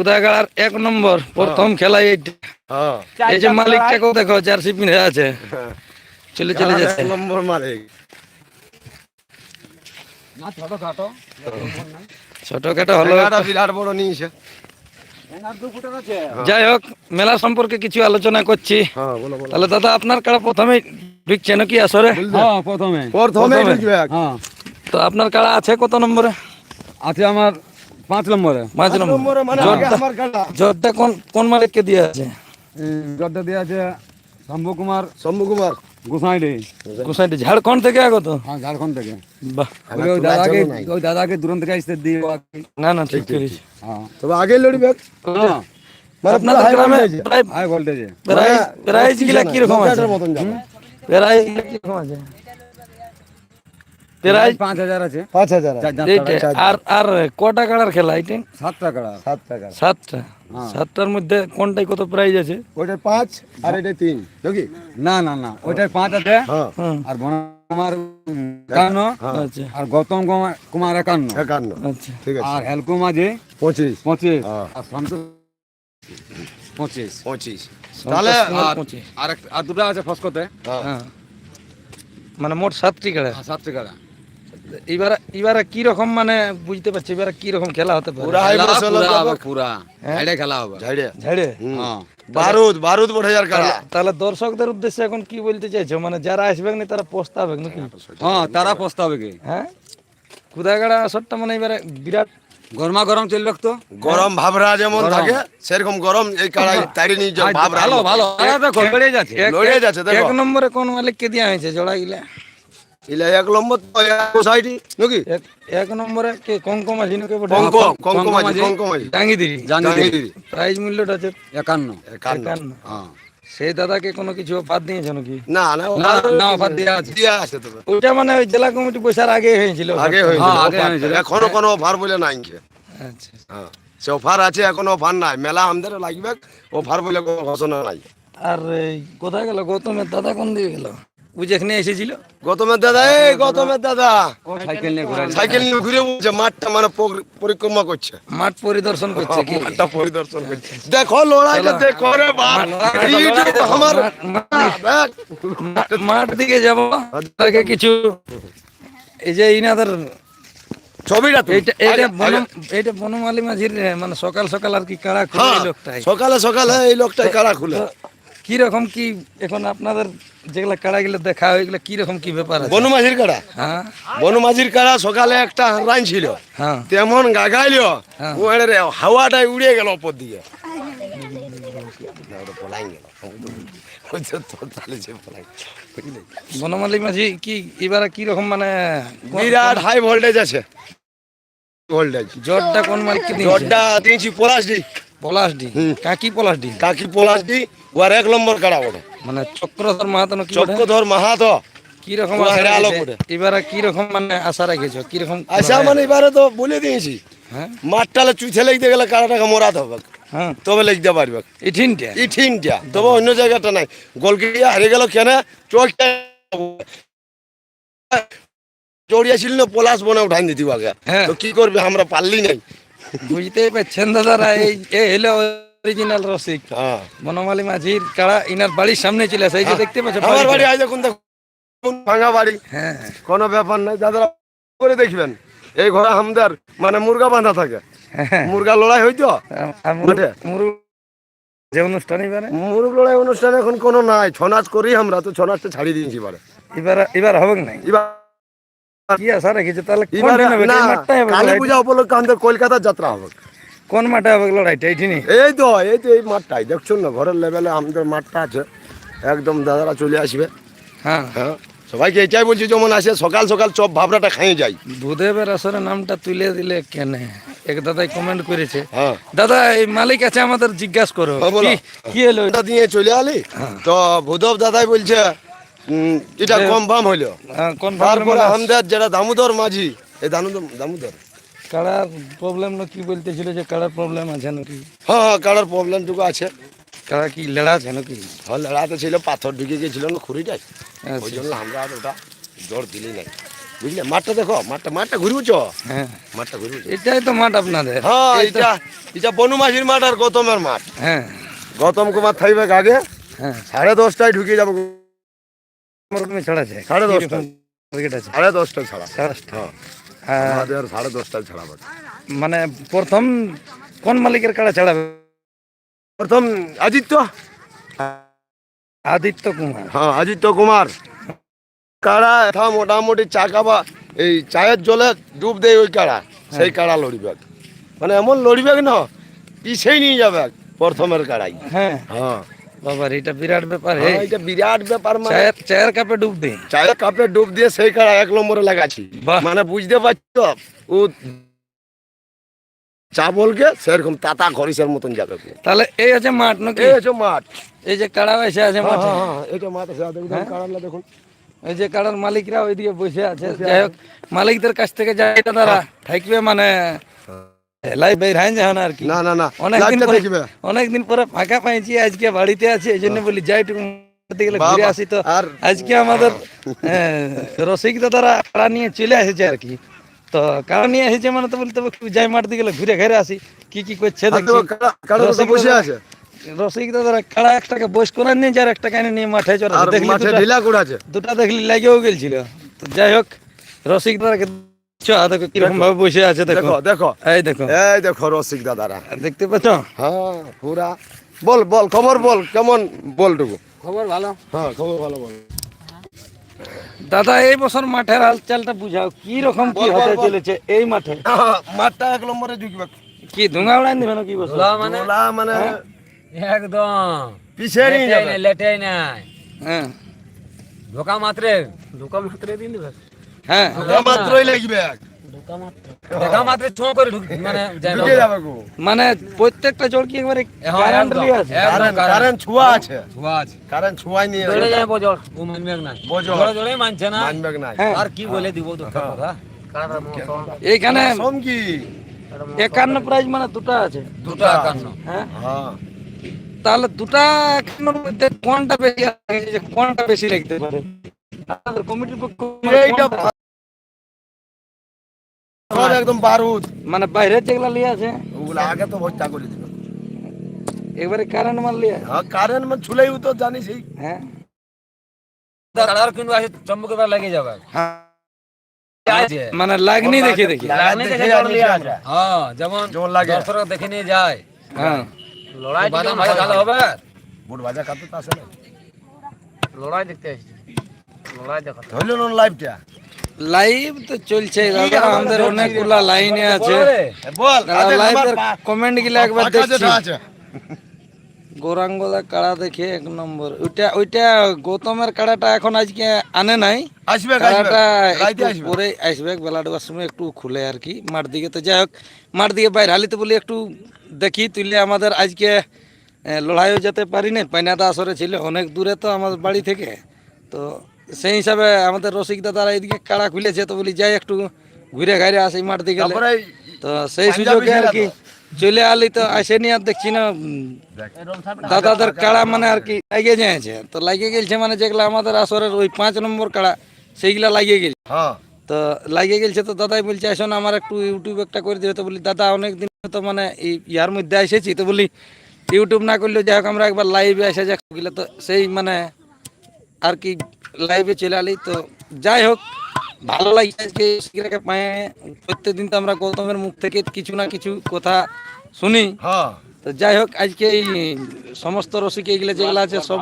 উদয়গাড়ার এক নম্বর প্রথম খেলা এইটা হ্যাঁ। এই যে মালিকটাকেও দেখো জার্সি পিনে আছে। চলে চলে যাচ্ছে। নম্বর মারে ছোটখাটো। হলো বিরাট বড় নিয়েছে। যাই হোক মেলা সম্পর্কে কিছু আলোচনা করছি। হ্যাঁ তাহলে দাদা আপনার কাড়া প্রথমে ঢুকছে নাকি আসরে? হ্যাঁ প্রথমে। প্রথমে হ্যাঁ। তো আপনার কাড়া আছে কত নম্বরে? আছে আমার পাঁচ নম্বরে। পাঁচ নম্বরে। মানে আমার খেলা জোরটা কোন কোন মালিককে দিয়ে আছে? জর্দা দিয়ে আছে শম্ভু কুমার। শম্ভু কুমার। গোসাইডি। গোসাইটি ঝাড়খণ্ড থেকে আগত? হ্যাঁ ঝাড়খণ্ড থেকে। বাহ। ওই দাদাকে ওই দাদাকে দুরন্ত থেকে আসতে দিয়ে না না ঠিক করেছি হ্যাঁ। তবে আগে লড়বে হ্যাঁ। মানে আপনাদের পুরো high গ্রামে প্রায় হাই ভোল্টেজে প্রাইজ প্রাইজগুলা না, কীরকম আছে। প্রাইজগুলা কীরকম আছে? প্রাইজ পাঁচ হাজার আছে পাঁচ হাজার আছে। চার চার এইটা টাকা। আর আর কটা কাড়ার খেলা এটা সাত টাকা সাত টাকা সাতটা হ্যাঁ। সাতটার মধ্যে কোনটাই কত প্রাইজ আছে? ওইটা পাঁচ আর এটা তিন। নাকি না না না ওইটার পাঁচ আছে। হ্যাঁ। হুম। আর বন কুমার একান্ন আচ্ছা। আর গৌতম কুমার- কুমার একান্ন। একান্ন। আচ্ছা। ঠিক আছে। আর হেলকু মাঝে পঁচিশ। পঁচিশ। হ্যাঁ। আর সন্তোষ? পঁচিশ। পঁচিশ। তাহলে তাহলে আর একটা আর দুটো আছে ফসকতে। হ্যাঁ। হ্যাঁ মানে মোট সাতটি কাড়া সাত টাকা এবারে এবারে কি রকম মানে বুঝতে পারছি এবারে কি রকম খেলা হতে পারে? পুরা হ্যাঁ? এটা খেলা হবে। ঝাড়ে ঝাড়ে হ্যাঁ। বারুদ বারুদ বড় হাজার কাড়া তাহলে- দর্শকদের উদ্দেশ্যে এখন কি বলতে চাইছো? মানে যারা আসবে না তারা পস্তাবে নাকি? হ্যাঁ তারা পস্তাবে কি হ্যাঁ? কুদাগাড়া আসরটা মানে এবারে বিরাট গরমা গরম চলবে তো? গরম ভাবরা যেমন থাকে সেরকম গরম এই কাড়াই তারি নিয়ে যাও ভাবরা ভালো ভালো। যাচ্ছে। এক- লড়ে যাচ্ছে, দেখো। এক নম্বরে কোন মালিককে দেওয়া হয়েছে জোড়া গিলা? ইলা এক নম্বর সোসাইটি নাকি? এক নম্বরে কে? নাকি কঙ্ক মূল্যটা আছে হ্যাঁ। সেই দাদাকে কোনো কিছু অফার দিয়েছে নাকি? না না না না অফার দেওয়া আছে। দিয়া ওইটা মানে ওই জেলা কমিটি পয়সার আগে হয়েছিল। আগে হয়েছিল হ্যাঁ। এখনও কোনো অফার বলে নাই আচ্ছা। হ্যাঁ। সে অফার আছে এখন অফার নাই। মেলা আমাদের লাগবে অফার বলে কোনো ঘোষণা নাই। আর কোথায় গেল? গৌতমের দাদা কোন দিকে গেল? যেখানে এসেছিল। গৌতমের দাদা এই গৌতমের দাদা। সাইকেল নিয়ে ঘুরে সাইকেল নিয়ে ঘুরে বলছে মাঠটা মানে পরিক্রমা করছে। মাঠ পরিদর্শন করছে কি? মাঠটা পরিদর্শন করছে। দেখো লড়াইটা দেখো রে বাপ আমার মাঠ দিকে যাব। তাকে কিছু এই যে ইনাদের ছবিটা আগে- বনম এইটা বনমালী মাঝির মানে সকাল সকাল আর কি কাড়া খুলে হ্যাঁ, লোকটাই? সকালে সকালে এই লোকটাই কারা খুলে? তো কি এখন আপনাদের যেগুলা কাড়া গুলো দেখা হয় এগুলো কি রকম কি ব্যাপার আছে? বনমাঝির কাড়া? হ্যাঁ। বনমাঝির কাড়া সকালে একটা রাইন ছিল। হ্যাঁ। তেমন গাগাইল হ্যাঁ। ও হাওয়াটাই উড়ে গেল ওপর দিকে। পলাই গেল। বনমালী মাঝি কি এবারে কি রকম মানে বিরাট হাই ভোল্টেজ আছে। ভোল্টেজ জটটা কোন দিয়েছে জটটা দিয়েছি পলাশ দি কাকি কাকি ওর এক নম্বর কাড়া ওটা মানে চক্রধর মাহাতো কি চক্রধর কি রকম। এবারে কি রকম মানে আশা রেখেছো? কি রকম আচ্ছা মানে এবারে তো বলে দিয়েছি। হ্যাঁ? মাঠটালে চুইছে গেলে কাড়াটাকে মরাতে হবে। হ্যাঁ। তবে লিখতে পারবে। তবে অন্য জায়গাটা নাই। গোলকিয়া হারিয়ে গেল কেন? চোখটা জড়িয়েছিল না পলাশ বনে উঠাই দিতি আগে হ্যাঁ। তো কি করবে? আমরা পারলি নাই। বুঝতেই পারছেন দাদারা এই হলো অরিজিনাল রসিক। হ্যাঁ। বনমালী মাঝির কাড়া ইনার বাড়ির সামনে চলে আসে এই যে দেখতে পাচ্ছ আমার বাড়ি আজ দেখুন ভাঙা বাড়ি। হ্যাঁ। কোনো ব্যাপার নাই দাদারা করে দেখবেন। এই ঘরে আমাদের মানে মুরগা বাঁধা থাকে। হ্যাঁ। মুরগা লড়াই হইতো? যে অনুষ্ঠান এবারে? মুরগ লড়াই অনুষ্ঠান এখন কোনো নাই ছনাচ করি আমরা তো ছনাচটা ছাড়িয়ে দিয়েছি এবারে। এবার এবার হবে নাই? এবার কি আশা রেখেছে তাহলে কোন এবারে দিন হবে? না এই মাঠটাই হবে কালী পূজা উপলক্ষে আমাদের কলকাতার যাত্রা হবে। কোন মাঠে হবে লড়াইটা এইখানে এই তো এই তো এই মাঠটাই। দেখছুন না ঘরের লেভেলে আমাদের মাঠটা আছে। একদম দাদারা চলে আসবে। হ্যাঁ। হ্যাঁ সবাইকে এটাই বলছি যেমন আসে সকাল সকাল চপ ভাবরাটা খাইয়ে যাই। ভূদেবের নামটা তুলে দিলে কেন? এক দাদাই কমেন্ট করেছে। হ্যাঁ। দাদা এই মালিক আছে আমাদের জিজ্ঞাসা করো। কি- হলো দিয়ে চলে আলি? তো ভূধব দাদাই বলছে এটা কম বাম হইল। হ্যাঁ, তারপরে আমাদের যেটা দামোদর মাঝি এই দামোদর দামোদর। কাড়ার প্রবলেম না কি বলতেছিল যে কাড়ার প্রবলেম আছে নাকি? হ্যাঁ হ্যাঁ কাড়ার প্রবলেমটুকু আছে। কাড়া কি লেড়া আছে নাকি? হ্যাঁ লড়াতে ছিল পাথর ঢুকে গেছিল না খুঁড়িটাই। ওই আচ্ছা। জন্য আমরা আর ওটা জোর দিলি নাই। বুঝলে? মাঠটা দেখো মাঠটা মাঠটা ঘুরবুছ হ্যাঁ। মাঠটা ঘুরবুছ এটাই তো মাঠ আপনাদের। হ্যাঁ এটা এটা বনমাঝির মাঠ আর গৌতমের মাঠ। হ্যাঁ। গৌতম কুমার থাকবে আগে। হ্যাঁ। সাড়ে দশটায় ঢুকে যাব। ছাড়া আছে সাড়ে দশটায়। টার্গেট আছে সাড়ে দশটায় ছাড়া সাড়ে দশটা। আমাদের সাড়ে দশটায় ছাড়াবো মানে প্রথম কোন মালিকের কাড়া ছাড়াবে প্রথম আদিত্য আদিত্য কুমার হ্যাঁ আদিত্য কুমার কাড়া থা মোটামুটি চা খাবা এই চায়ের জলে ডুব দেয় ওই কাড়া সেই কাড়া লড়িবে মানে এমন লড়িবে না পিছেই নিয়ে যাবে প্রথমের কাড়াই হ্যাঁ হ্যাঁ বাবার এটা বিরাট ব্যাপার হে হ্যাঁ, এটা বিরাট ব্যাপার মানে চায়ের কাপে ডুব দিই চায়ের কাপে ডুব দিয়ে সেই কাড়া এক নম্বরে লাগাচ্ছি। মানে বুঝতে পারছ? ও চা বলকে সেরকম তাতা খরিসের মতন যাবে তাহলে এই আছে মাঠ নাকি? এই হচ্ছে মাঠ। এই যে কাড়া এসে আছে হ্যাঁ মাঠে। হ্যাঁ এটা মাঠ আছে কাড়াগুলো দেখুন। এই যে কাড়ার মালিকরা ওইদিকে বসে আছে। যাই হোক মালিকদের কাছ থেকে যা এটা তারা থাকবে মানে লাই বের হয় না আর কি। না না না। অনেকদিন পরে অনেকদিন পরে ফাঁকা পাইছি আজকে বাড়িতে আছি এই জন্য বলি যাই একটু গেলে ঘুরে আসি তো। আজকে আমাদের রসিক দাদারা কাড়া নিয়ে চলে এসেছে আর কি। তো কাড়া নিয়ে এসেছে মানে তো বলতে একটু যাই মাঠে গেলে ঘুরে ঘুরে আসি। কি কি করছে বসে আছে? রসিক দাদারা একটাকে করে নিয়ে যার একটাকে এনে নিয়ে মাঠে চলে দেখলি দুটা- দেখলি লাগেও গেছিল তো যাই হোক রসিক দাদাকে দেখো কীরকম ভাবে বসে আছে দেখো। দেখো দেখো। এই দেখো। এই দেখো রসিক দাদারা। দেখতে পাচ্ছ? হ্যাঁ পুরা বল বল খবর বল কেমন? বল টুকু খবর ভালো? হ্যাঁ খবর ভালো বল। দাদা এই বছর মাঠের হালচালটা বুঝাও কি রকম কি হতে চলেছে এই মাঠে? মাঠটা এক নম্বরে ঢুকবে। কি ধুঙা উড়ান দিবে নাকি বছর? দোলা মানে? একদম। পিছিয়ে নিয়ে যাবে লেটাই নাই। হ্যাঁ। ধোকা মাত্রে ধোকা মাত্রে দিন দেবে। হ্যাঁ। মাত্রই লাগবে দেখা মাত্রে। ছো করে ঢুক মানে যায় না। ঢুকে যাবে গো। মানে প্রত্যেকটা চড়কি একবারে হ্যাঁ, কারেন্ট একদম, আছে? Current current. কারেন্ট আছে। ধোয়া আছে। কারেন্ট ছুয়াই নিয়ে জোরে যায় বজর। ও মানবে না। বজর। জোরে জোরে মানছে না। মানবে নাই হ্যাঁ। আর কি বলে দিব তো কথা? এইখানে একান্ন প্রাইজ মানে দুটো আছে। দুটো একান্ন। হ্যাঁ। হ্যাঁ। তাহলে দুটা একান্নর মধ্যে কোনটা বেশি কোনটা বেশি লাগতে পারে? কমিটির পক্ষ এইটা সব একদম বারুদ। মানে বাইরের যেগুলা লিয়ে আছে ওগুলো আগে তো ভর্তা করে দিবে একবারে কারেন্ট মাল লিয়ে হ্যাঁ কারেন্ট মানে ছুলেই তো জানিস হ্যাঁ। আর কিন্তু আসে চম্বুকে বার লাগে যাবে হ্যাঁ। মানে লাগনি দেখে দেখে। লাগনি দেখে। হ্যাঁ যেমন যেমন লাগে। দর্শকরা দেখে নিয়ে যায়। হ্যাঁ। লড়াই ভালো হবে। বুট ভাজা কাটতে আসে না। লড়াই দেখতে আসছে। লড়াই না লাইভটা লাইভ তো চলছে দাদা আমাদের অনেকগুলা লাইনে আছে। বল লাইভের কমেন্টগুলো একবার দেখছি। গৌরাঙ্গদা কাড়া দেখে এক নম্বর। ওইটা ওইটা গৌতমের কাড়াটা এখন আজকে আনে নাই। আসবে কাড়াটা একটু পরে আসবে বেলা ডোবার সময় একটু খুলে আর কি। মাঠ দিকে তো যাই হোক মাঠ দিকে বাইরে হালিতে বলি একটু দেখি তুলে আমাদের আজকে লড়াইও যেতে পারি না পাইনাদা আসরে ছিল অনেক দূরে তো আমাদের বাড়ি থেকে। তো সেই হিসাবে আমাদের রসিক দাদারা এইদিকে কাড়া খুলেছে তো বলি যাই একটু ঘুরে ঘাইরে আসি মাঠ দিকে তো সেই সুযোগে আর কি চলে আলি তো আসেনি আর দেখছি না দাদাদের কাড়া মানে আর কি লাগিয়ে যাচ্ছে তো লাগিয়ে গেছে মানে যেগুলো আমাদের আসরের ওই পাঁচ নম্বর কাড়া সেইগুলা লাগিয়ে গেছে হ্যাঁ। তো লাগিয়ে গেছে তো দাদাই বলছে আসো না আমার একটু ইউটিউব একটা করে দেবে তো বলি দাদা অনেক দিন তো মানে এই ইয়ার মধ্যে এসেছি। তো বলি ইউটিউব না করলেও যাই হোক আমরা একবার লাইভে এসে যাক তো সেই মানে আর কি লাইভে চলে আলি। তো যাই হোক ভালো লাগছে আজকে শিখিরাকে পায়ে। প্রত্যেকদিন তো আমরা গৌতমের মুখ থেকে কিছু না কিছু কথা শুনি। হ্যাঁ। তো যাই হোক আজকে এই সমস্ত রসিক এগুলো যেগুলো আছে সব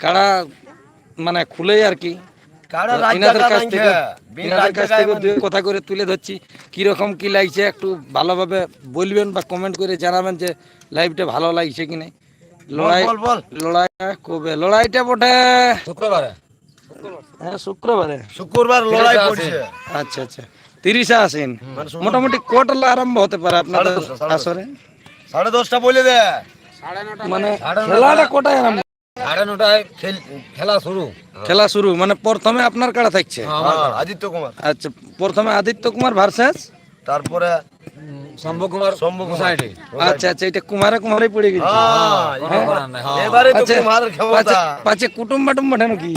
কাড়া মানে খুলেই আর কি। ইনাদের কাছ থেকে খেয়ে, ইনাদের কাছ থেকে মানে- দুই কথা করে তুলে ধরছি। কীরকম কি লাগছে একটু ভালোভাবে বলবেন বা কমেন্ট করে জানাবেন যে লাইভটা ভালো লাগছে কি নাই লড়াই বল বল কবে? লড়াইটা বটে শুক্রবারে। হ্যাঁ শুক্রবারে। শুক্রবার লড়াই পড়ছে। আচ্ছা আচ্ছা। তিরিশে আসেন মানে মোটামুটি কটালে আরম্ভ হতে পারে আপনাদের সাড়ে দশটা, আসরে? সাড়ে দশটা বলে দে। মানে খেলাটা কোটায় আরম্ভ? সাড়ে নটায় খেলা শুরু। খেলা শুরু। মানে প্রথমে আপনার কাড়া থাকছে? হ্যাঁ, আদিত্য কুমার। আচ্ছা প্রথমে আদিত্য কুমার ভার্সেস। তারপরে সোসাইটি আচ্ছা আচ্ছা এটা কুমারে কুমারে পড়ে গেছে। হ্যাঁ, হ্যাঁ। এবারে তো আচ্ছা ক্ষমতা। পাছে কুটুম বাটুম বটে নাকি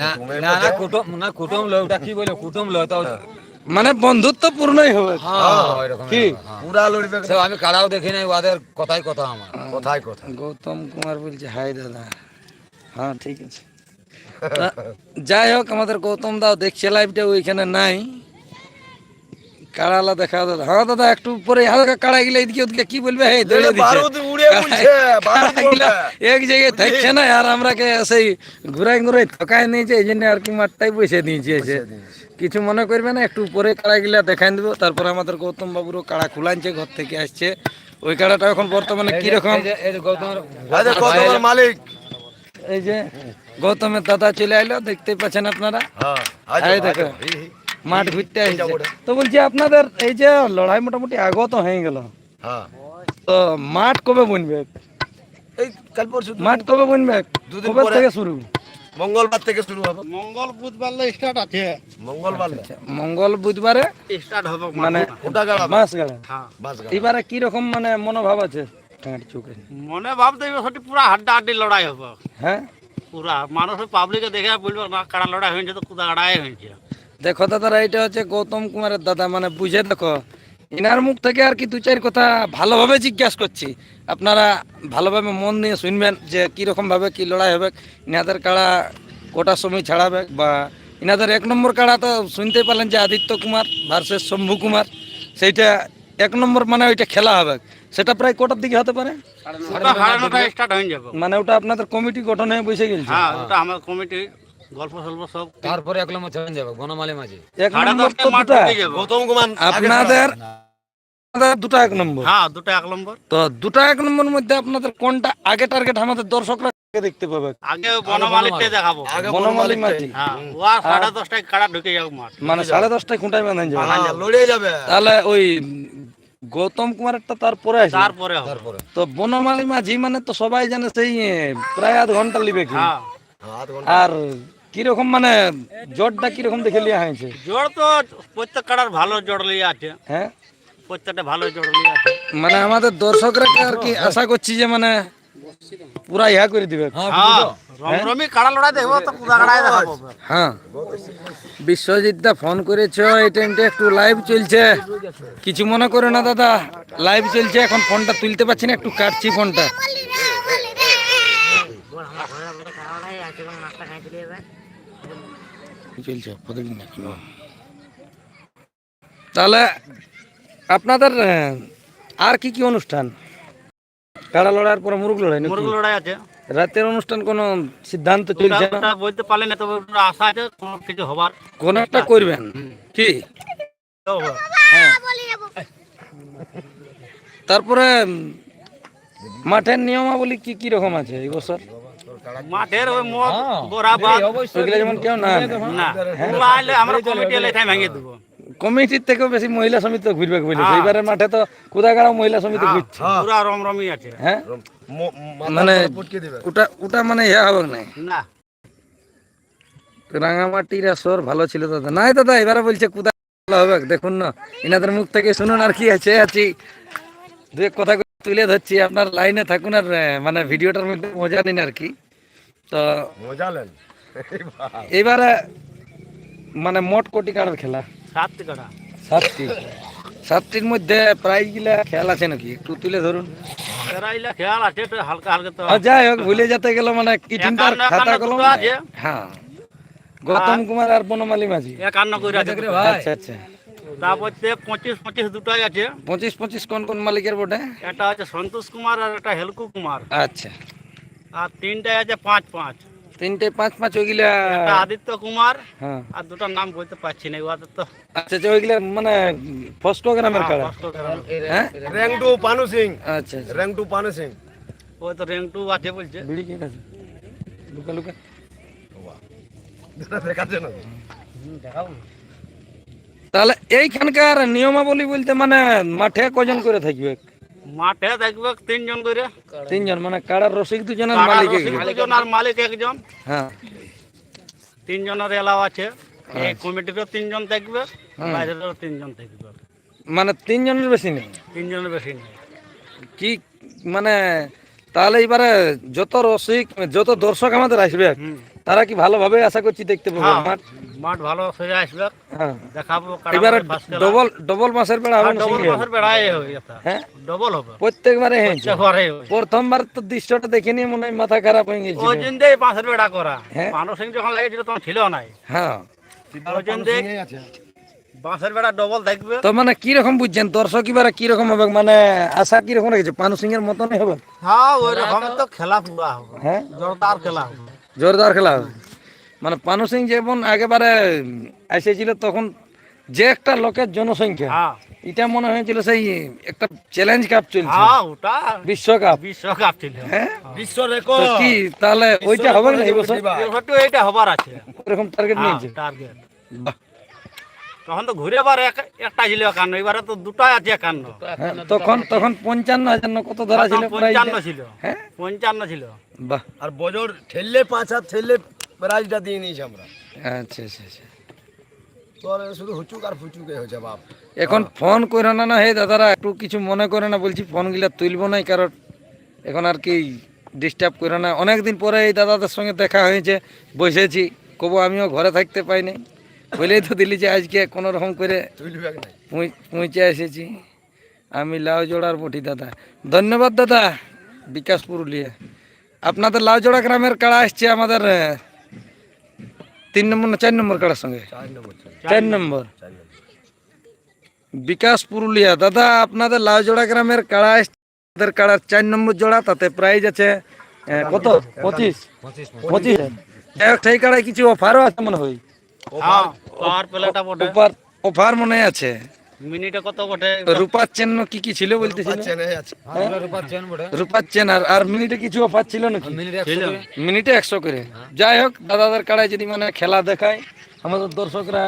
না না না কুটুম না কুটুম লয় ওটা কি বলে? কুটুম তো মানে বন্ধুত্বপূর্ণই হবে। হ্যাঁ কি? পুরা লড়বে আমি কারাও দেখি নাই ওদের কথাই কথা আমার। কথাই কথা। গৌতম কুমার বলছে হাই দাদা। হ্যাঁ ঠিক আছে। যাই হোক আমাদের গৌতম দাও দেখছে লাইভটা ওইখানে নাই। কাড়ালা দেখা দাদা। হ্যাঁ দাদা একটু পরে হালকা কাড়া গিলা এদিকে ওদিকে কি বলবে? হে দৌড়ে দিচ্ছে। এক জায়গায় থাকছে না আর আমরা কে সেই ঘুরাই ঘুরাই থকায় নিয়েছে এই জন্য আর কি মাঠটাই বসে দিয়েছে এসে কিছু মনে করবে না একটু পরে কাড়া গিলা দেখাই দেবো তারপরে আমাদের গৌতম বাবুরও কাড়া খুলাইছে ঘর থেকে আসছে। ওই কাড়াটা এখন বর্তমানে কীরকম? মালিক। এই যে গৌতমের দাদা চলে আইলো দেখতে পাচ্ছেন আপনারা? হ্যাঁ দেখো। মাঠ ঘুরতে আসছে। তো বলছি আপনাদের এই যে লড়াই মোটামুটি আগত হয়ে গেল। হ্যাঁ। তো মাঠ কবে বনবে? এই কাল পরশু মাঠ কবে বনবে? দুদিন পরে। থেকে শুরু? মঙ্গলবার থেকে শুরু হবে। মঙ্গল বুধবার স্টার্ট আছে। মঙ্গলবার মঙ্গল বুধবারে স্টার্ট হবে মানে মাস গাড়া হ্যাঁ। এবারে কি রকম মানে মনোভাব আছে মনে ভাবতে সেটি পুরা হাড্ডা হাড্ডি লড়াই হবে। হ্যাঁ। পুরা মানুষের পাবলিকে দেখে বলবে না কাড়া লড়াই হয়েছে তো কুদা কাড়াই হয়েছে? দেখো দাদারা এটা হচ্ছে গৌতম কুমারের দাদা মানে বুঝে দেখো ইনার মুখ থেকে আর কি দু চার কথা ভালোভাবে জিজ্ঞাসা করছি আপনারা ভালোভাবে মন নিয়ে শুনবেন যে কীরকম ভাবে কি লড়াই হবে ইনাদের কাড়া কোটার সময় ছাড়াবে বা ইনাদের এক নম্বর কাড়া তো শুনতে পারলেন যে আদিত্য কুমার ভার্সেস শম্ভু কুমার সেইটা এক নম্বর মানে ওইটা খেলা হবে সেটা প্রায় কটার দিকে হতে পারে হয়ে মানে ওটা আপনাদের কমিটি গঠন হয়ে বসে গেছে হ্যাঁ কমিটি গল্প সল্প সব। তারপরে এক নম্বর ছেড়ে যাবে বনমালী মাঝে। এক নম্বর তো দুটা। গৌতম কুমার আপনাদের আপনাদের দুটা এক নম্বর। হ্যাঁ দুটো এক নম্বর। তো দুটা এক নম্বর মধ্যে আপনাদের কোনটা আগে টার্গেট আমাদের দর্শকরা দেখতে পাবে? আগে বনমালিতে দেখাবো। আগে মাটি হ্যাঁ কাড়া ঢুকে যাবে মাঠ? মানে খুঁটায় যাবে হ্যাঁ, লড়ে যাবে। তাহলে ওই গৌতম কুমারেরটা তারপরে তারপরে তারপরে। তো বনমালী মাঝি মানে তো সবাই জানে সেই প্রায় আধ ঘণ্টা লিবে কি? হ্যাঁ। আর কীরকম মানে জটটা কীরকম দেখে লিয়া হয়েছে? জোর তো প্রত্যেক কাড়ার ভালো জোর লিয়ে আছে। হ্যাঁ? প্রত্যেকটা ভালো জোর লিয়ে আছে। মানে আমাদের দর্শকরা আর কি আশা করছি যে মানে পুরা ইহা করে দিবে। হ্যাঁ রমরমি কাড়া লড়াই দেখব তো কুদা কাড়াই দেখাবো। হ্যাঁ। বিশ্বজিৎ দা ফোন করেছ এই টাইমটা একটু লাইভ চলছে। কিছু মনে করো না দাদা লাইভ চলছে এখন ফোনটা তুলতে পারছি না একটু কাটছি ফোনটা। চলছে প্রতিদিন তাহলে আপনাদের আর কি কি অনুষ্ঠান? কাড়া লড়াইয়ের পরে মুরগ লড়াই? মুরগ লড়াই আছে। রাতের অনুষ্ঠান কোনো সিদ্ধান্ত চলছে না? বলতে পারলে না তবে আশা আছে কোনো কিছু হবার। কোন একটা করবেন? কি? তো তারপরে মাঠের নিয়মাবলী কি কি রকম আছে এই বছর? মাঠের ওই মদ গোড়া বাদ। ওইগুলো যেমন কেউ না না ওগুলো আইলে আমরা কমিটি এলে এটাই ভেঙে দেবো। কমিটির থেকেও বেশি মহিলা সমিতি তো ঘুরবে বলে এইবারে মাঠে তো কুদাগাড়া মহিলা সমিতি ঘুরছে। পুরা রমরমি আছে। হ্যাঁ? মানে ওটা ওটা মানে ইয়া হবে না না। রাঙামাটির আসর ভালো ছিল দাদা। নাই দাদা এবারে বলছে কুদা ভালো হবে। দেখুন না এনাদের মুখ থেকে শুনুন আর কি আছে আছি। দু এক কথা তুলে ধরছি। আপনার লাইনে থাকুন আর মানে ভিডিওটার মধ্যে মজা নিন আর কি। তো এবারে মানে মোট কোটি কাড়ার খেলা? কাটা। সাতটি। সাতটির মধ্যে প্রাইজগুলা খেয়াল আছে নাকি? একটু তুলে ধরুন। খেয়াল আছে হালকা হালকা তো যাই হোক ভুলে যেতে গেল মানে খাতা কলম? হ্যাঁ। গৌতম কুমার আর বনমালী মাঝি। একান্ন করে আচ্ছা আচ্ছা। তারপর তে পঁচিশ পঁচিশ দুটাই আছে। পঁচিশ পঁচিশ কোন কোন মালিকের বটে একটা আছে সন্তোষ কুমার আর একটা হেলকু কুমার। আচ্ছা। আর তিনটাই আছে পাঁচ পাঁচ। তিনটে পাঁচ পাঁচ ওইগুলা আদিত্য কুমার হ্যাঁ। আর দুটোর নাম বলতে পারছি না ওদের তো আচ্ছা আচ্ছা ওইগুলা মানে ফস্ট গ্রামের কাড়া। হ্যাঁ? র্যাঙ্ক পানু সিং। আচ্ছা আচ্ছা। Rank two Panu Singh. ওই তো র্যাঙ্ক টু আছে বলছে। বিড়ি কে আছে লুকা লুকা। তাহলে এইখানকার নিয়মাবলী বলতে মানে মাঠে কজন করে থাকবে? মাঠে দেখবে তিনজন করে তিনজন মানে কাড়ার রসিক দুজন আর মালিক একজন। আর মালিক একজন। হ্যাঁ। তিনজনের এলাও আছে। এই কমিটিরও তিনজন দেখবে বাইরেরও তিনজন দেখবে। মানে তিনজনের বেশি নেই? তিনজনের বেশি নেই। কি মানে তাহলে এবারে যত রসিক যত দর্শক আমাদের আসবে তারা কি ভালোভাবে আশা করছি দেখতে পাবো? হ্যাঁ মাঠ? মাঠ ভালো সোজা আসবে। হ্যাঁ। দেখাবো এবারে ডবল ডবল মাসের বেড়া হবে ডবল মাসের বেড়াই হয়ে গেছে হ্যাঁ? ডবল হবে। প্রত্যেকবারে চেহারে প্রথমবার তো দৃশ্যটা দেখে নিয়ে মনে হয় মাথা খারাপ হয়ে গেছিল। ওই দিন দিয়ে পাঁচের বেড়া করা। হ্যাঁ। মানুষ যখন লেগেছিল তখন ছিল নাই। হ্যাঁ। ওই দিন দিয়ে বাঁশের বেড়া ডবল তো মানে কি রকম বুঝছেন? দর্শক এবারে কি রকম হবে? মানে আশা কি রকম রেখেছে? পানু সিং এর মতনই হবে? হ্যাঁ ওই রকম তো খেলা পুরা হবে। হ্যাঁ। জোরদার খেলা হবে। জোরদার খেলা। মানে পানু সিং যেমন একেবারে এসেছিল তখন যে একটা লোকের জনসংখ্যা হ্যাঁ। এটা মনে হয়েছিল সেই একটা চ্যালেঞ্জ কাপ চলছে। হ্যাঁ বিশ্বকাপ। বিশ্বকাপ ছিল। হ্যাঁ? বিশ্ব রেকর্ড কি তাহলে ওইটা হবে না এই বছর? একটু এইটা হবার আছে। এরকম টার্গেট নিয়েছে। টার্গেট। তখন তো ঘুরে বার এক- একটা ছিল একান্ন এবারে তো দুটাই আছে একান্ন। হ্যাঁ, তখন তখন পঞ্চান্ন হাজার কত ধরা ছিল পঞ্চান্ন ছিল। হ্যাঁ? পঞ্চান্ন ছিল। বাহ। আর বজর ঠেললে পাঁচ হাত ঠেললে প্রাইজটা দিয়ে নিয়েছি আমরা। আচ্ছা আচ্ছা আচ্ছা। শুধু হুচুক আর ফুচুকে হয়েছে বাপ। এখন ফোন করে না না হে দাদারা একটু কিছু মনে করে না বলছি ফোন গিলা তুলবো নাই কারণ এখন আর কি ডিস্টার্ব করে না। অনেকদিন পরে এই দাদাদের সঙ্গে দেখা হয়েছে বসেছি। কবো আমিও ঘরে থাকতে পাইনি। বলেই তো দিলি যে আজকে কোনো রকম করে নাই। পৌঁছে এসেছি। আমি লাউ জোড়ার বটি দাদা। ধন্যবাদ দাদা। বিকাশ পুরুলিয়া। আপনাদের লাউজোড়া গ্রামের কাড়া আসছে আমাদের তিন নম্বর না চার নম্বর কাড়ার সঙ্গে? চার নম্বর বিকাশ পুরুলিয়া দাদা আপনাদের লাউজোড়া গ্রামের কাড়া আসছে আমাদের কাড়ার চার নম্বর জোড়া তাতে প্রাইজ আছে কত? পঁচিশ। পঁচিশ সেই কাড়ায় কিছু অফারও আছে মনে হয়। অফার মনে আছে। মিনিটে কত বটে? রূপার চিহ্ন কি কি ছিল রূপার চেন বটে। রূপার চেন আর আর মিনিটে কিছু অফার ছিল নাকি? মিনিটে একশো করে। যাই হোক দাদাদের কাড়ায় যদি মানে খেলা দেখায় আমাদের দর্শকরা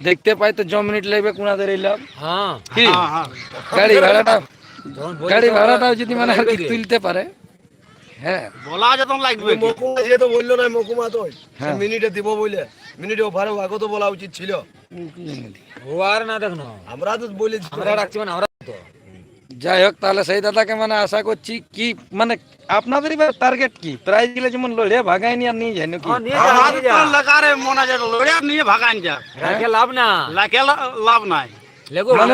দেখতে পায় তো জ মিনিট লাগবে কোনাদের এই লাভ। হ্যাঁ। হ্যাঁ হ্যাঁ। গাড়ি ভাড়াটা গাড়ি ভাড়াটাও যদি মানে আর কি তুলতে পারে। হ্যাঁ। বলা যেত লাগবে মকুমা তো বলল না মকুমা তো। হ্যাঁ। মিনিটে দিব বলে মিনিটে ওভারে আগে তো বলা উচিত ছিল। ও আর না দেখনো আমরা তো বলে আমরা রাখছি মানে আমরা তো। যাই হোক তাহলে সেই দাদাকে মানে আশা করছি কি মানে আপনাদের এবার টার্গেট কি? প্রাইজগুলো যেমন লড়ে ভাগাই নিয়ে আর নিয়ে যায় নাকি? লাগারে মনে যেত লড়ে নিয়ে ভাগান যা রাখে লাভ না। লাখে লাভ নাই। লেগো মানে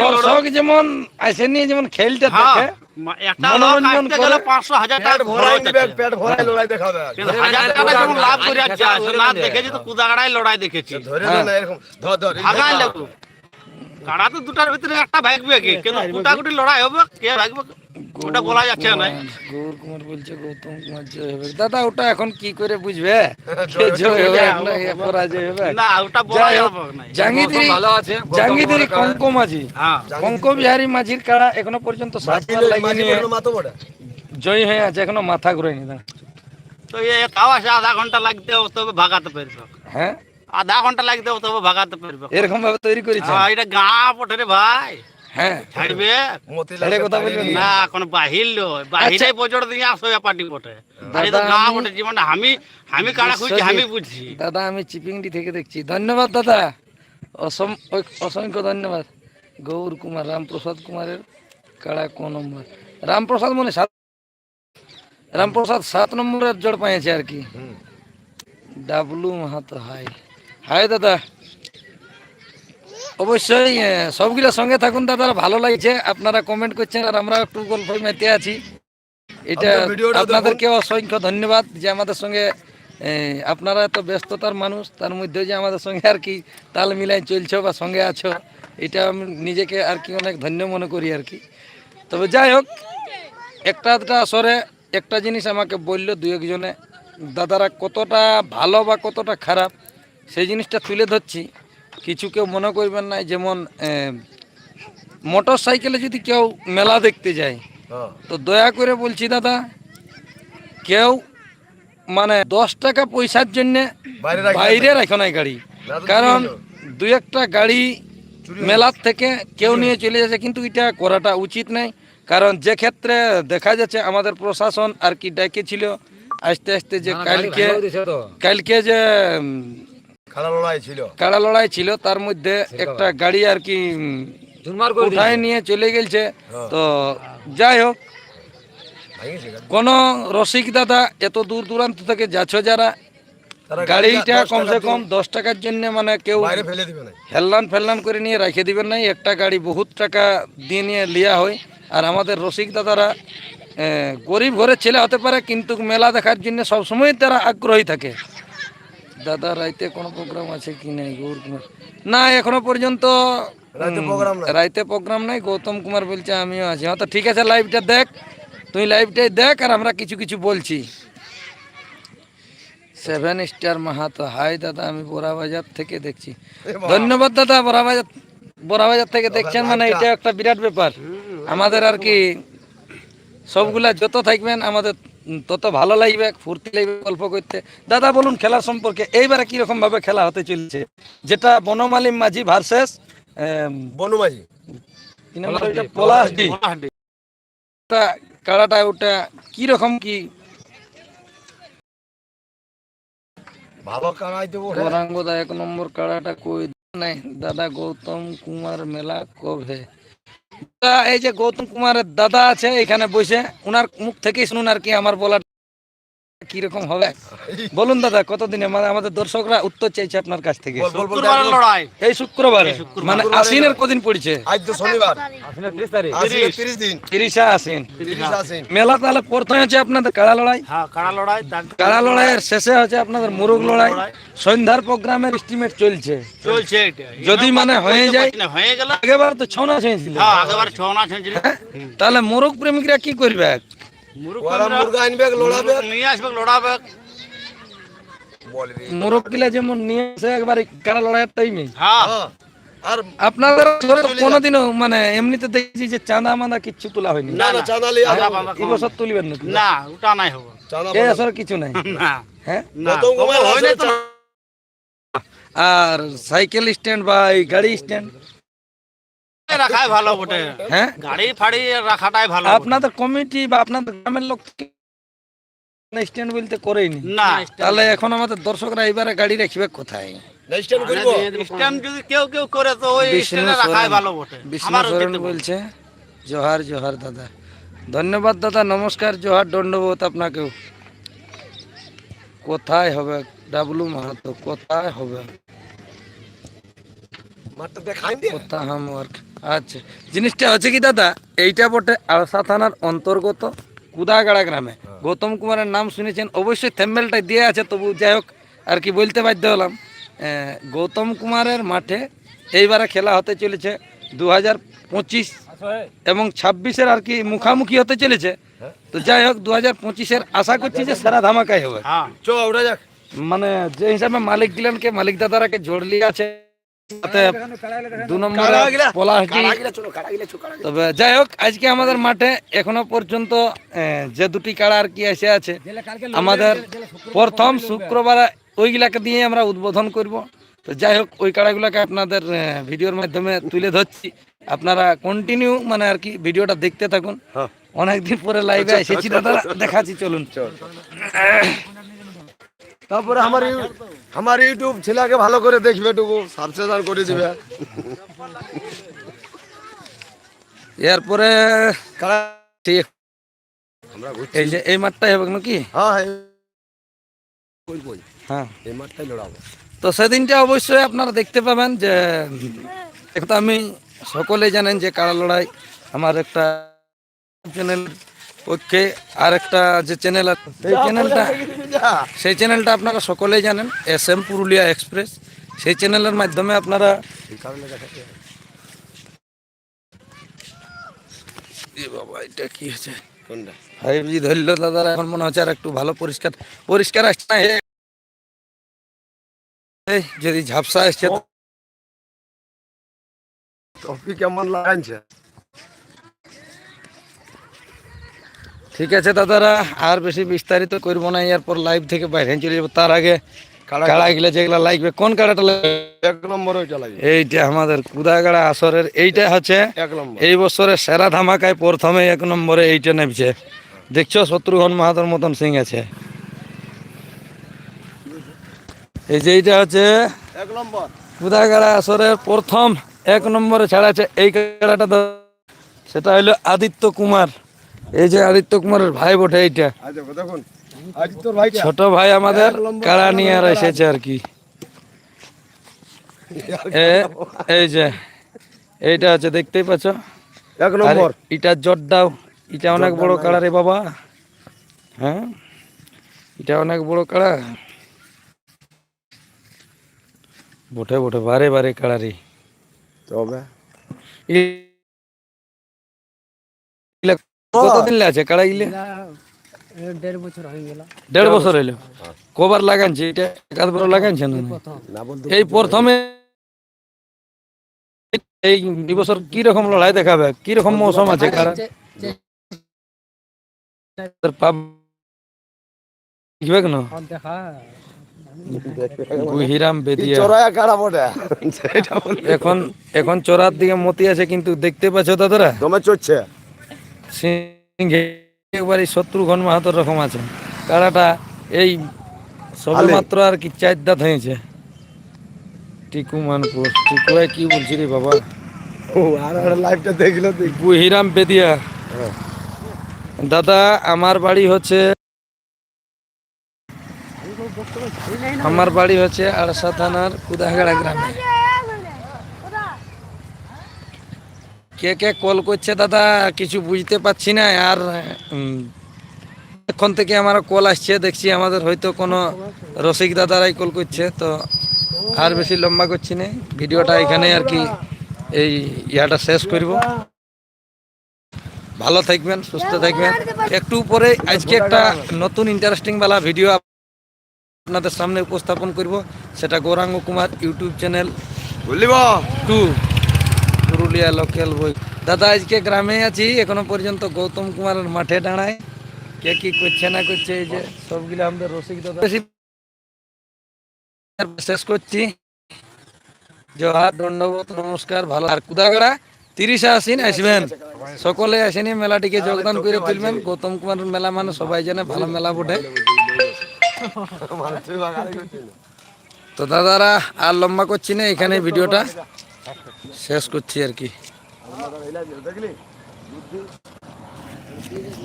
দর্শক যেমন আসে নিয়ে যেমন খেলতে হ্যাঁ। থাকে মা- একটা লোক আসতে গেলে। পাঁচশো হাজার টাকা ভরাই খরচ পেট ভরাই লড়াই দেখাবে হাজার টাকা যেমন লাভ করে যাচ্ছে না দেখেছি তো কুদাগাড়ায় লড়াই দেখেছি। ধরে এরকম ধর ধর ভাগান লাগবো কাড়া তো দুটার ভিতরে একটা ভাগবে কি? কিন্তু কুটাকুটি লড়াই হবে? কে ভাগবে? ওটা বলা যাচ্ছে না। গৌর কুমার বলছে গৌতম কুমার জয় হবে। দাদা ওটা এখন কি করে বুঝবে? জয় হবে। না এ পরাজয় হবে। না ওটা বলা যাবে না। জাঙ্গিদিরি ভালো আছে জাঙ্গিদিরি কঙ্ক মাঝি হ্যাঁ। কঙ্ক বিহারী মাঝির কাড়া এখনও পর্যন্ত নিয়ে জয় হয়ে আছে এখনও মাথা ঘুরায়নি। দাদা। তো এ আধা ঘণ্টা লাগতে হবে তবে ভাগাতে পারবে। হ্যাঁ? আধা ঘণ্টা লাগতে হবে তবে ভাগাতে পারবে। এরকম ভাবে তৈরি করেছে হ্যাঁ, এটা গা পটে রে ভাই। হ্যাঁ। ছাড়বে? মতিলাল ছেড়ে কথা বলবেন না। কোন বাহির বজড় দিয়ে আসো পার্টি পটে আর তো গা আমি- পটে জীবন আমি আমি কাড়া আমি বুঝছি দাদা আমি চিপিংডি থেকে দেখছি। ধন্যবাদ দাদা। অসম অসংখ্য ধন্যবাদ। গৌর কুমার রামপ্রসাদ কুমারের কাড়া ক নম্বর। রামপ্রসাদ মনে সাত রামপ্রসাদ সাত নম্বরের জোর পাইছে আর কি। W Mahato high. হাই দাদা। অবশ্যই সবগুলা সঙ্গে থাকুন দাদা ভালো লাগছে। আপনারা কমেন্ট করছেন আর আমরা একটু গল্প মেতে আছি। এটা আপনাদেরকে অসংখ্য ধন্যবাদ যে আমাদের সঙ্গে আপনারা এত ব্যস্ততার মানুষ তার মধ্যে যে আমাদের সঙ্গে আর কি তাল মিলাই চলছো বা সঙ্গে আছো এটা আমি নিজেকে আর কি অনেক ধন্য মনে করি আর কি। তবে যাই হোক একটা আধটা আসরে একটা জিনিস আমাকে বলল দু একজনে দাদারা কতটা ভালো বা কতটা খারাপ সেই জিনিসটা তুলে ধরছি। কিছু কেউ মনে করবেন না যেমন মোটর সাইকেলে যদি কেউ মেলা দেখতে যায় হ্যাঁ। তো দয়া করে বলছি দাদা কেউ মানে দশ টাকা পয়সার জন্য বাইরে রাখো নাই গাড়ি। কারণ দু একটা গাড়ি মেলার থেকে কেউ নিয়ে চলে যাচ্ছে কিন্তু এটা করাটা উচিত নাই। কারণ যে ক্ষেত্রে দেখা যাচ্ছে আমাদের প্রশাসন আর কি ডেকেছিল আস্তে আস্তে যে কালকে কালকে যে কাড়া লড়াই ছিল। তার মধ্যে একটা গাড়ি আর কি উঠায় নিয়ে চলে গেছে তো যাই হোক কোন রসিক দাদা এত দূর দূরান্ত থেকে যাচ্ছ যারা গাড়িটা কমসে কম দশ টাকার জন্য মানে কেউ হেল্লান ফেল্লান করে নিয়ে রেখে দিবেন নাই একটা গাড়ি বহুত টাকা দিয়ে নিয়ে লিয়া হয়। আর আমাদের রসিক দাদারা গরিব ঘরের ছেলে হতে পারে কিন্তু মেলা দেখার জন্য সবসময় তারা আগ্রহী থাকে। দাদা রাইতে কোনো প্রোগ্রাম আছে কি নাই গৌর কুমার? না এখনও পর্যন্ত রাইতে। প্রোগ্রাম নাই? গৌতম কুমার বলছে আমিও আছি। হ্যাঁ তো ঠিক আছে লাইভটা দেখ তুই লাইভটাই দেখ আর আমরা কিছু কিছু বলছি। সেভেন স্টার মাহাতো হাই দাদা আমি বোরাবাজার থেকে দেখছি। ধন্যবাদ দাদা বোরাবাজার বোরাবাজার থেকে দেখছেন মানে এটা একটা বিরাট ব্যাপার। আমাদের আর কি সবগুলা যত থাকবেন আমাদের তত ভালো লাগবে ফুর্তি লাগবে গল্প করতে। দাদা বলুন খেলার সম্পর্কে এইবারে কীরকম ভাবে খেলা হতে চলছে? যেটা বনমালী মাঝি ভার্সেস বনু মাঝি পলাশডি। ওটা কাড়াটা ওটা কি রকম কি? ভালো কানাই দেবো গৌরাঙ্গদা এক নম্বর কাড়াটা কই? নাই দাদা গৌতম কুমার মেলা কবে? এই যে গৌতম কুমারের দাদা আছে, এখানে বসে, উনার মুখ থেকেই শুনুন আর কি আমার বলা কীরকম হবে বলুন দাদা কতদিনে মানে আমাদের দর্শকরা উত্তর চাইছে আপনার কাছ থেকে এই শুক্রবারে মানে আশ্বিনের কদিন পড়ছে আশ্বিন মেলা তাহলে প্রথমে হচ্ছে আপনাদের কাড়া লড়াই হ্যাঁ কাড়া লড়াইয়ের শেষে হচ্ছে আপনাদের মুরগ লড়াই সন্ধ্যার প্রোগ্রামের এস্টিমেট চলছে চলছে যদি মানে হয়ে যায় হয়ে গেল আগেবার তো ছৌ নাচ হয়েছিল হ্যাঁ তাহলে মোরগ প্রেমিকরা কি করবে ওরা মুরগা নিয়ে মোরগ কিলা যেমন নিয়ে আসে একবার কারা লড়াইয়ের টাইমে হ্যাঁ। হ্যাঁ আর আপনাদের কোনোদিনও মানে এমনিতে দেখছি যে চাঁদা মাদা কিচ্ছু তোলা হয়নি। না এই বছর তুলিবেন না ওটা নাই হব। চাঁদা এই বছর কিছু নাই। না। হ্যাঁ? না। হয় আর সাইকেল স্ট্যান্ড বা গাড়ি স্ট্যান্ড রাখাই ভালো বটে। হ্যাঁ? গাড়ি ফাড়ি রাখাটাই ভালো আপনাদের কমিটি বা আপনাদের গ্রামের লোক স্ট্যান্ড বলতে করেইনি না। তাহলে এখন আমাদের দর্শকরা এবারে গাড়ি রাখবে কোথায়? নেক্সট টাইম করব? স্ট্যান্ড যদি কেউ কেউ করে তো ওই স্ট্যান্ডে রাখাই ভালো বটে। বিষ্ণু আমারও সরেন দিতে বলছে। বলছে জোহার জোহার দাদা। ধন্যবাদ দাদা নমস্কার জোহার দণ্ডবোধ আপনাকেও। কোথায় হবে? ডাবলু মাহাতো কোথায় হবে? মাঠটা দেখাই দিয়ে কোথা হাম ওয়ার্ক আচ্ছা জিনিসটা হচ্ছে কি দাদা এইটা বটে আলসা থানার অন্তর্গত কুদাগাড়া গ্রামে। গৌতম কুমারের নাম শুনেছেন অবশ্যই থ্যাম্বেলটা দিয়ে আছে তবু যাই হোক আর কি বলতে বাধ্য হলাম। গৌতম কুমারের মাঠে এইবারে খেলা হতে চলেছে দু হাজার পঁচিশ এবং ছাব্বিশের আর কি মুখামুখি হতে চলেছে। তো যাই হোক দু হাজার পঁচিশের আশা করছি যে সেরা ধামাকাই হবে। হ্যাঁ মানে যে হিসাবে মালিক গিলানকে মালিক দাদারাকে জড়লি আছে। চলো। তবে যাই হোক আজকে আমাদের মাঠে এখনও পর্যন্ত যে দুটি কাড়া আর কি এসে আছে আমাদের প্রথম শুক্রবার ওইগুলাকে দিয়ে আমরা উদ্বোধন করব। তো যাই হোক ওই কাড়াগুলোকে আপনাদের ভিডিওর মাধ্যমে তুলে ধরছি। আপনারা কন্টিনিউ মানে আর কি ভিডিওটা দেখতে থাকুন। হ্যাঁ। অনেকদিন পরে লাইভে এসেছি দাদা। দেখাচ্ছি চলুন তারপরে আমার আমার ইউটিউব ছেলেকে ভালো করে দেখবে টুকু সাবস্ক্রাইব করে দিবে। এরপরে। এই যে এই মাঠটাই হবে নাকি? হ্যাঁ হ্যাঁ। হ্যাঁ। এই মাঠটাই লড়াবো তো সেদিনটা অবশ্যই আপনারা দেখতে পাবেন যে একটা আমি সকলেই জানেন যে কারা লড়াই আমার একটা চ্যানেল পক্ষে আর একটা যে চ্যানেল আছে সেই চ্যানেলটা সেই চ্যানেলটা আপনারা সকলেই জানেন এস এম পুরুলিয়া এক্সপ্রেস। সেই চ্যানেলের মাধ্যমে আপনারা বাবা এটা কি হচ্ছে কোনটা? ফাইভ জি ধরলো দাদারা এখন মনে হচ্ছে আর একটু ভালো পরিষ্কার পরিষ্কার আসছে না যদি ঝাপসা আসছে টপি কেমন লাগাইছে? ঠিক আছে দাদারা আর বেশি বিস্তারিত করব না এরপর লাইভ থেকে বাইরে চলে যাব। তার আগে কাড়া কাড়া গিলা যেগুলা লাগবে কোন কাড়াটা এক নম্বর ওইটা লাগে এইটা আমাদের কুদাগাড়া আসরের এইটা হচ্ছে এক নম্বর। এই বছরের সেরা ধামাকায় প্রথমে এক নম্বরে এইটা নেমছে। দেখছ শত্রুঘ্ন মাহাতোর মতন সিং আছে। এই যে এইটা হচ্ছে এক নম্বর। কুদাগাড়া আসরের প্রথম এক নম্বরে ছাড়াছে এই কাড়াটা। সেটা হলো আদিত্য কুমার। এই যে আদিত্য কুমারের ভাই বটে এইটা। আচ্ছা ছোট ভাই আমাদের কাড়া নিয়ে আর এসেছে আর কি। এই যে এইটা আছে দেখতেই পাচ্ছ? এক নম্বর। এটা জটদাও এটা অনেক বড় কাড়া রে বাবা। হ্যাঁ? এটা অনেক বড় কাড়া। বটে বটে বারে বারে কাড়া রে। তবে? কতদিন আছে দেড় বছর হয়ে গেল। দেড় বছর হইল। কবার লাগানছে? এটা এই প্রথমে। এই বছর কি রকম লড়াই দেখাবে? কি রকম মৌসুম আছে? বল এখন এখন চোরার দিকে মতি আছে কিন্তু দেখতে পাচ্ছ দাদারা দমে চড়ছে। সিংহে একবারে শত্রু ঘন মাহাতর রকম আছে। কাড়াটা এই সবে আলে। মাত্র আর কি চার দাঁত হয়েছে। টিকু মানপুর টিকুয়ায় কি বলছি রে বাবা? ও আর আর লাইভটা দেখল তুই বুহিরাম বেদিয়া। দাদা আমার বাড়ি হচ্ছে আমার বাড়ি হচ্ছে আড়সা থানার কুদাগাড়া গ্রামে। কে কে কল করছে দাদা কিছু বুঝতে পারছি না। আর এখন থেকে আমার কল আসছে দেখছি আমাদের হয়তো কোনো রসিক দাদারাই কল করছে তো আর বেশি লম্বা করছি না। ভিডিওটা এখানে আর কি এই ইয়াটা শেষ করব। ভালো থাকবেন সুস্থ থাকবেন। একটু পরে আজকে একটা নতুন ইন্টারেস্টিং বালা ভিডিও আপনাদের সামনে উপস্থাপন করব সেটা Gauranga Kumar YouTube channel to Purulia local বই। দাদা, আজকে গ্রামে আছি, এখনও পর্যন্ত গৌতম কুমারের মাঠে দাঁড়ায়। কে কি করছে না করছে, এই যে সবগুলো আমাদের রসিক দাদা। শেষ করছি। জোহার, দণ্ডবোধ, নমস্কার, ভালো। আর কুদাগড়া, তিরিশে আসিন আসবেন। সকলে আসেনি, মেলাটিকে যোগদান করে তুলবেন। গৌতম কুমারের মেলা মানে সবাই জানে, ভালো মেলা বটে। তো দাদারা, আর লম্বা করছি না, এখানে ভিডিওটা। শেষ করছি আর কি।